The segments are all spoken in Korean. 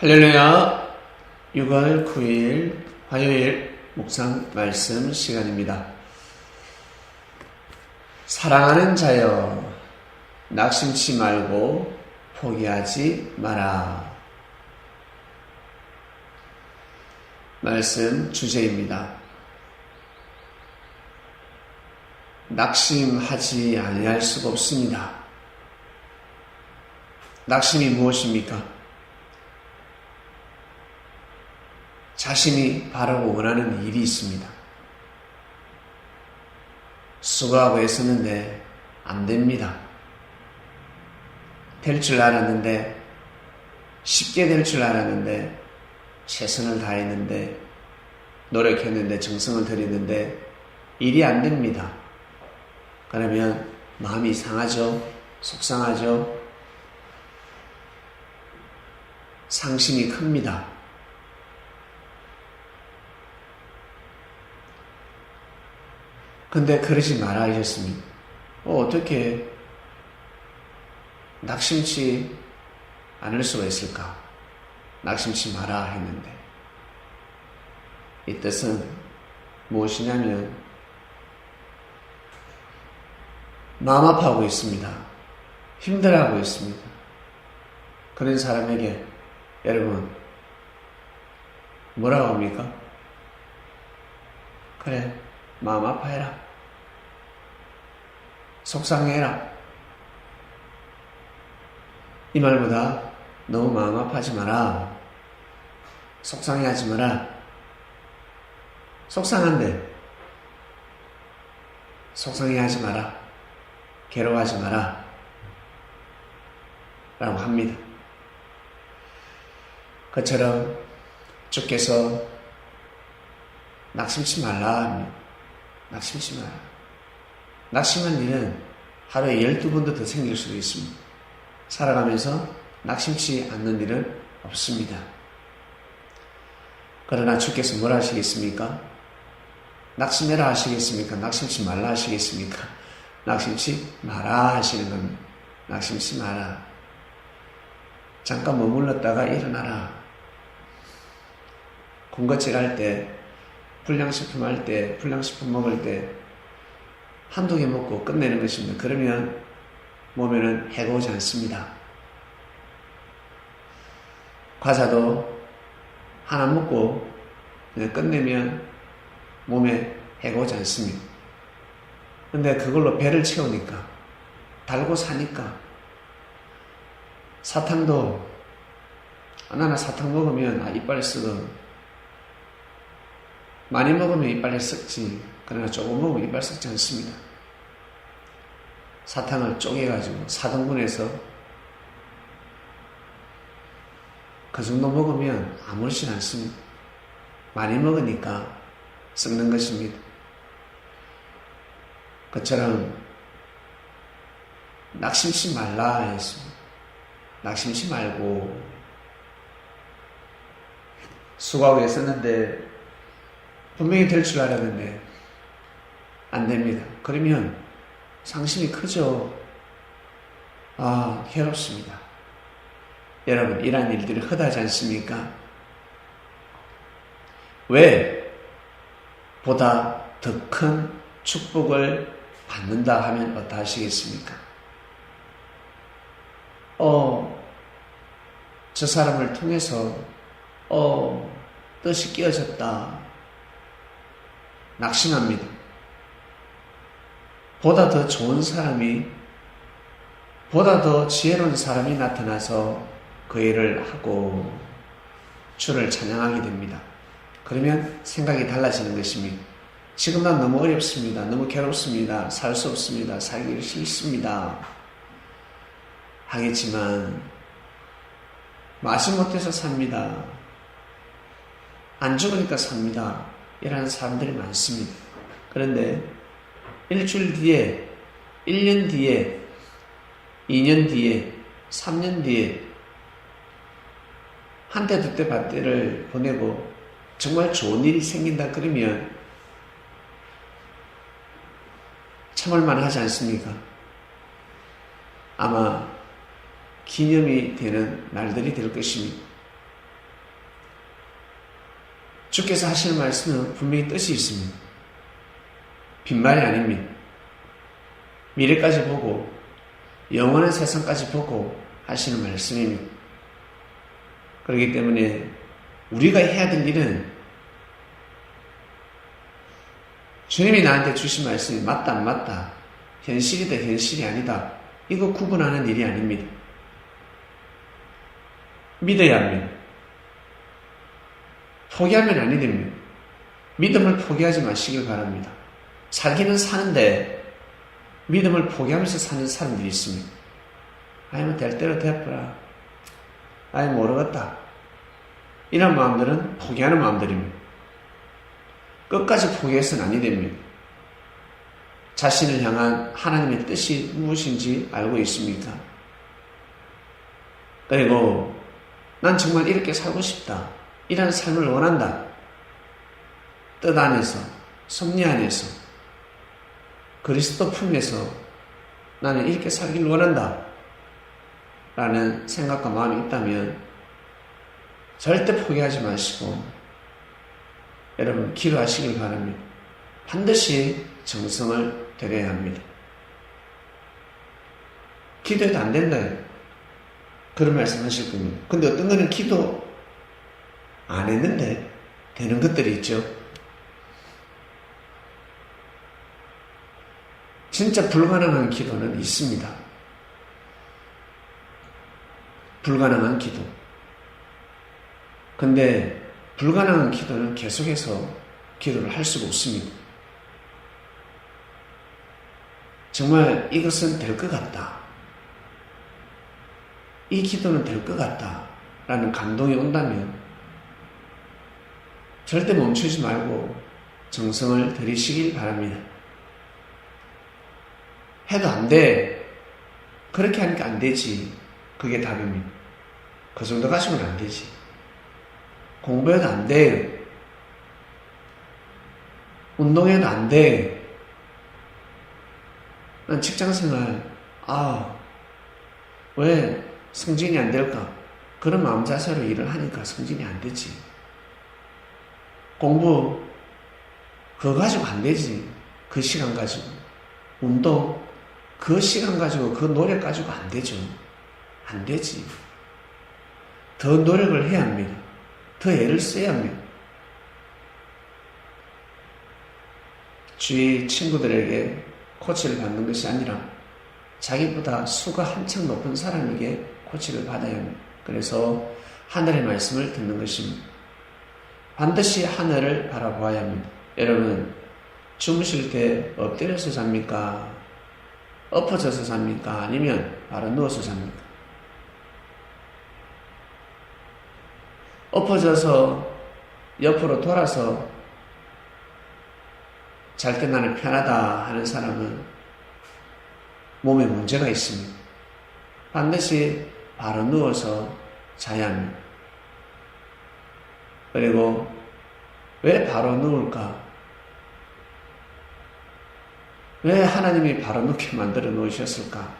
할렐루야 6월 9일 화요일 묵상 말씀 시간입니다. 사랑하는 자여 낙심치 말고 포기하지 마라. 말씀 주제입니다. 낙심하지 아니할 수가 없습니다. 낙심이 무엇입니까? 자신이 바라고 원하는 일이 있습니다. 수고하고 애쓰는데 안 됩니다. 될 줄 알았는데, 쉽게 될 줄 알았는데, 최선을 다했는데, 노력했는데, 정성을 들였는데, 일이 안 됩니다. 그러면 마음이 상하죠? 속상하죠? 상심이 큽니다. 근데 그러지 마라 하셨습니다. 어, 어떻게 낙심치 않을 수가 있을까? 낙심치 마라 했는데 이 뜻은 무엇이냐면 마음 아파하고 있습니다. 힘들어하고 있습니다. 그런 사람에게 여러분 뭐라고 합니까? 그래 마음 아파해라. 속상해라. 이 말보다 너무 마음 아파하지 마라. 속상해하지 마라. 속상한데 속상해하지 마라. 괴로워하지 마라. 라고 합니다. 그처럼 주께서 낙심치 말라. 낙심치 마라. 낙심한 일은 하루에 12번도 더 생길 수도 있습니다. 살아가면서 낙심치 않는 일은 없습니다. 그러나 주께서 뭘 하시겠습니까? 낙심해라 하시겠습니까? 낙심치 말라 하시겠습니까? 낙심치 마라 하시는 겁니다. 낙심치 마라. 잠깐 머물렀다가 일어나라. 군것질 할 때, 불량식품 할 때, 불량식품 먹을 때, 한두 개 먹고 끝내는 것입니다. 그러면 몸에는 해가 오지 않습니다. 과자도 하나 먹고 끝내면 몸에 해가 오지 않습니다. 근데 그걸로 배를 채우니까, 달고 사니까, 사탕도, 하나나 사탕 먹으면, 아, 이빨 쓰고, 많이 먹으면 이빨에 썩지, 그러나 조금 먹으면 이빨 썩지 않습니다. 사탕을 쪼개가지고, 사등분해서, 그 정도 먹으면 아무렇지 않습니다. 많이 먹으니까 썩는 것입니다. 그처럼 낙심치 말라 했습니다. 낙심치 말고 수고하고 애썼는데 분명히 될 줄 알았는데 안 됩니다. 그러면 상심이 크죠. 아 괴롭습니다. 여러분 이러한 일들이 허다지 않습니까? 왜 보다 더 큰 축복을 받는다 하면 어떠하시겠습니까? 어, 저 사람을 통해서, 어, 뜻이 끼어졌다. 낙심합니다. 보다 더 좋은 사람이, 보다 더 지혜로운 사람이 나타나서 그 일을 하고 주를 찬양하게 됩니다. 그러면 생각이 달라지는 것입니다. 지금 난 너무 어렵습니다. 너무 괴롭습니다. 살 수 없습니다. 살기 싫습니다. 하겠지만, 마지 못해서 삽니다. 안 죽으니까 삽니다. 이라는 사람들이 많습니다. 그런데 일주일 뒤에, 1년 뒤에, 2년 뒤에, 3년 뒤에, 한 대, 두 대, 밭대를 보내고 정말 좋은 일이 생긴다 그러면 참을만 하지 않습니까? 아마 기념이 되는 날들이 될 것입니다. 주께서 하시는 말씀은 분명히 뜻이 있습니다. 빈말이 아닙니다. 미래까지 보고 영원한 세상까지 보고 하시는 말씀입니다. 그렇기 때문에 우리가 해야 될 일은 주님이 나한테 주신 말씀이 맞다 안 맞다 현실이다 현실이 아니다 이거 구분하는 일이 아닙니다. 믿어야 합니다. 포기하면 아니 됩니다. 믿음을 포기하지 마시길 바랍니다. 살기는 사는데 믿음을 포기하면서 사는 사람들이 있습니다. 아니 뭐될 대로 되어라. 아니 모르겠다. 이런 마음들은 포기하는 마음들입니다. 끝까지 포기해서는 아니 됩니다. 자신을 향한 하나님의 뜻이 무엇인지 알고 있습니까? 그리고 난 정말 이렇게 살고 싶다. 이런 삶을 원한다. 뜻 안에서, 섭리 안에서, 그리스도 품에서 나는 이렇게 살길 원한다. 라는 생각과 마음이 있다면 절대 포기하지 마시고 여러분 기도하시길 바랍니다. 반드시 정성을 들여야 합니다. 기도해도 안 된다. 그런 말씀 하실 겁니다. 근데 어떤 거는 기도 안 했는데 되는 것들이 있죠. 진짜 불가능한 기도는 있습니다. 불가능한 기도. 근데 불가능한 기도는 계속해서 기도를 할 수가 없습니다. 정말 이것은 될 것 같다. 이 기도는 될 것 같다. 라는 감동이 온다면 절대 멈추지 말고 정성을 들이시길 바랍니다. 해도 안 돼. 그렇게 하니까 안 되지. 그게 답입니다. 그 정도 가시면 안 되지. 공부해도 안 돼. 운동해도 안 돼. 난 직장 생활, 아, 왜 승진이 안 될까? 그런 마음 자세로 일을 하니까 승진이 안 되지. 공부, 그거 가지고 안 되지. 그 시간 가지고. 운동, 그 시간 가지고, 그 노력 가지고 안 되죠. 안 되지. 더 노력을 해야 합니다. 더 애를 써야 합니다. 주위 친구들에게 코치를 받는 것이 아니라 자기보다 수가 한층 높은 사람에게 코치를 받아야 합니다. 그래서 하늘의 말씀을 듣는 것입니다. 반드시 하늘을 바라보아야 합니다. 여러분, 주무실 때 엎드려서 잡니까? 엎어져서 잡니까? 아니면 바로 누워서 잡니까? 엎어져서 옆으로 돌아서 잘 때 나는 편하다 하는 사람은 몸에 문제가 있습니다. 반드시 바로 누워서 자야 합니다. 그리고 왜 바로 누울까? 왜 하나님이 바로 눕게 만들어 놓으셨을까?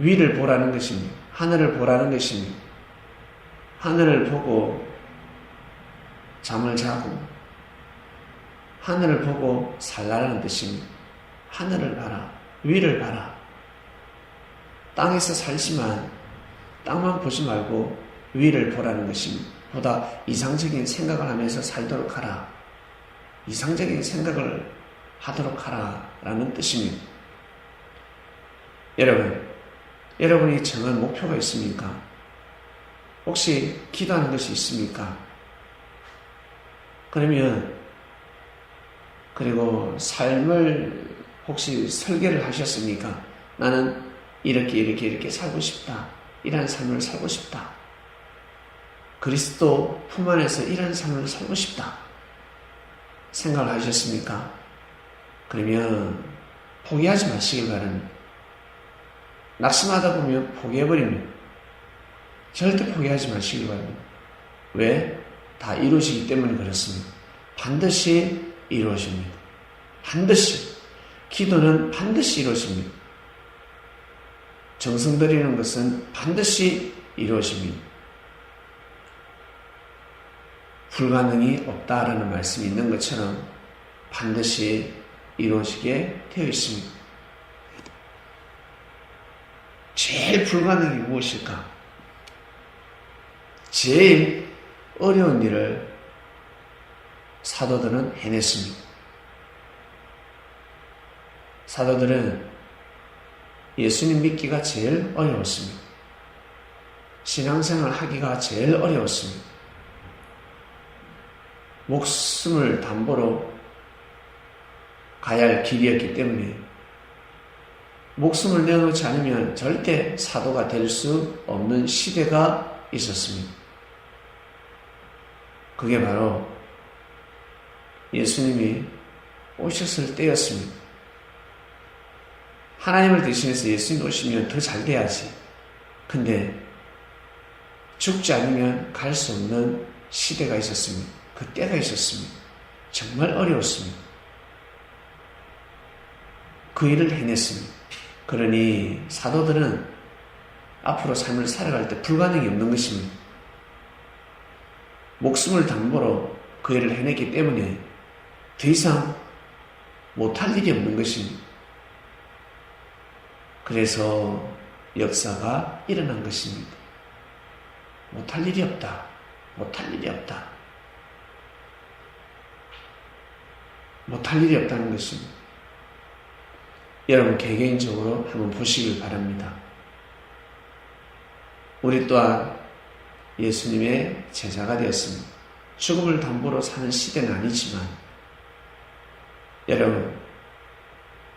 위를 보라는 것입니다. 하늘을 보라는 것입니다. 하늘을 보고 잠을 자고 하늘을 보고 살라는 뜻입니다. 하늘을 봐라. 위를 봐라. 땅에서 살지만 땅만 보지 말고 위를 보라는 것입니다. 보다 이상적인 생각을 하면서 살도록 하라. 이상적인 생각을 하도록 하라. 라는 뜻입니다. 여러분, 여러분이 정한 목표가 있습니까? 혹시 기도하는 것이 있습니까? 그러면 그리고 삶을 혹시 설계를 하셨습니까? 나는 이렇게 이렇게 이렇게 살고 싶다. 이런 삶을 살고 싶다. 그리스도 품 안에서 이런 삶을 살고 싶다. 생각을 하셨습니까? 그러면 포기하지 마시길 바랍니다. 낙심하다 보면 포기해버립니다. 절대 포기하지 마시기 바랍니다. 왜? 다 이루어지기 때문에 그렇습니다. 반드시 이루어집니다. 반드시. 기도는 반드시 이루어집니다. 정성 들이는 것은 반드시 이루어집니다. 불가능이 없다라는 말씀이 있는 것처럼 반드시 이루어지게 되어 있습니다. 제일 불가능이 무엇일까? 제일 어려운 일을 사도들은 해냈습니다. 사도들은 예수님 믿기가 제일 어려웠습니다. 신앙생활 하기가 제일 어려웠습니다. 목숨을 담보로 가야 할 길이었기 때문에 목숨을 내어놓지 않으면 절대 사도가 될 수 없는 시대가 있었습니다. 그게 바로 예수님이 오셨을 때였습니다. 하나님을 대신해서 예수님 오시면 더 잘 돼야지. 근데 죽지 않으면 갈 수 없는 시대가 있었습니다. 그 때가 있었습니다. 정말 어려웠습니다. 그 일을 해냈습니다. 그러니 사도들은 앞으로 삶을 살아갈 때 불가능이 없는 것입니다. 목숨을 담보로 그 일을 해냈기 때문에 더 이상 못할 일이 없는 것입니다. 그래서 역사가 일어난 것입니다. 못할 일이 없다. 못할 일이 없다. 못할 일이 없다는 것입니다. 여러분 개개인적으로 한번 보시길 바랍니다. 우리 또한 예수님의 제자가 되었습니다. 죽음을 담보로 사는 시대는 아니지만 여러분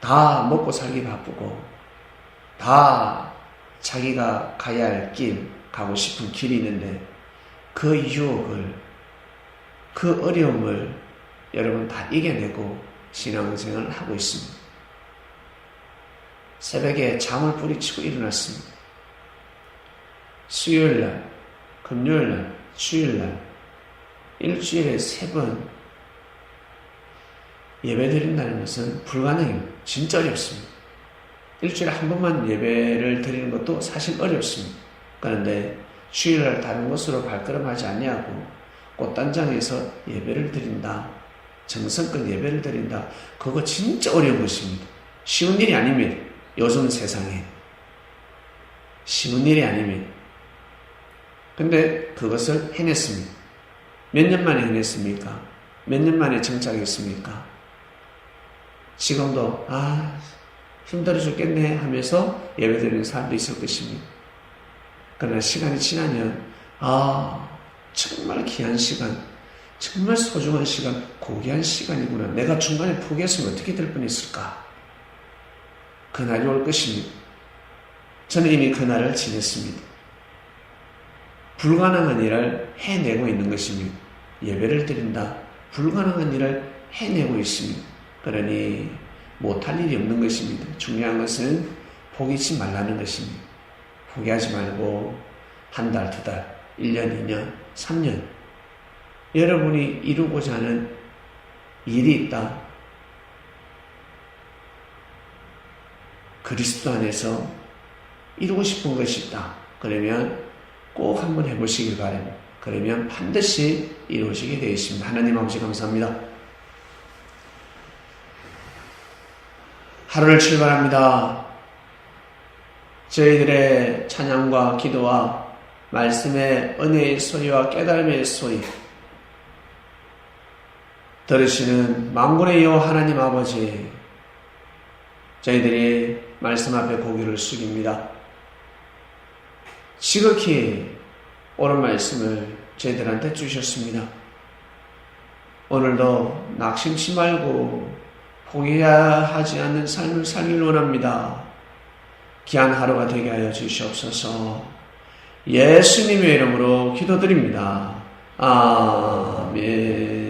다 먹고 살기 바쁘고 다 자기가 가야 할 길, 가고 싶은 길이 있는데 그 유혹을, 그 어려움을 여러분 다 이겨내고 신앙생활을 하고 있습니다. 새벽에 잠을 뿌리치고 일어났습니다. 수요일 날, 금요일 날, 주일 날, 일주일에 세 번 예배 드린다는 것은 불가능해요. 진짜 어렵습니다. 일주일에 한 번만 예배를 드리는 것도 사실 어렵습니다. 그런데 주일날 다른 곳으로 발걸음하지 않냐고 꽃단장에서 예배를 드린다. 정성껏 예배를 드린다. 그거 진짜 어려운 것입니다. 쉬운 일이 아닙니다. 요즘 세상에. 쉬운 일이 아닙니다. 근데 그것을 해냈습니다. 몇 년 만에 해냈습니까? 몇 년 만에 정착했습니까? 지금도, 아, 힘들어 죽겠네 하면서 예배드리는 사람도 있을 것입니다. 그러나 시간이 지나면 아 정말 귀한 시간, 정말 소중한 시간, 고귀한 시간이구나. 내가 중간에 포기했으면 어떻게 될 뻔했을까? 그날이 올 것입니다. 저는 이미 그날을 지냈습니다. 불가능한 일을 해내고 있는 것입니다. 예배를 드린다. 불가능한 일을 해내고 있습니다. 그러니 못할 일이 없는 것입니다. 중요한 것은 포기치 말라는 것입니다. 포기하지 말고 한 달, 두 달, 1년, 2년, 3년 여러분이 이루고자 하는 일이 있다. 그리스도 안에서 이루고 싶은 것이 있다. 그러면 꼭 한번 해보시길 바랍니다. 그러면 반드시 이루어지게 되어 있습니다. 하나님 아버지 감사합니다. 하루를 출발합니다. 저희들의 찬양과 기도와 말씀의 은혜의 소리와 깨달음의 소리 들으시는 망군의 여 하나님 아버지 저희들이 말씀 앞에 고개를 숙입니다. 지극히 옳은 말씀을 저희들한테 주셨습니다. 오늘도 낙심치 말고 포기하지 않는 삶을 살길 원합니다. 귀한 하루가 되게 하여 주시옵소서. 예수님의 이름으로 기도드립니다. 아멘.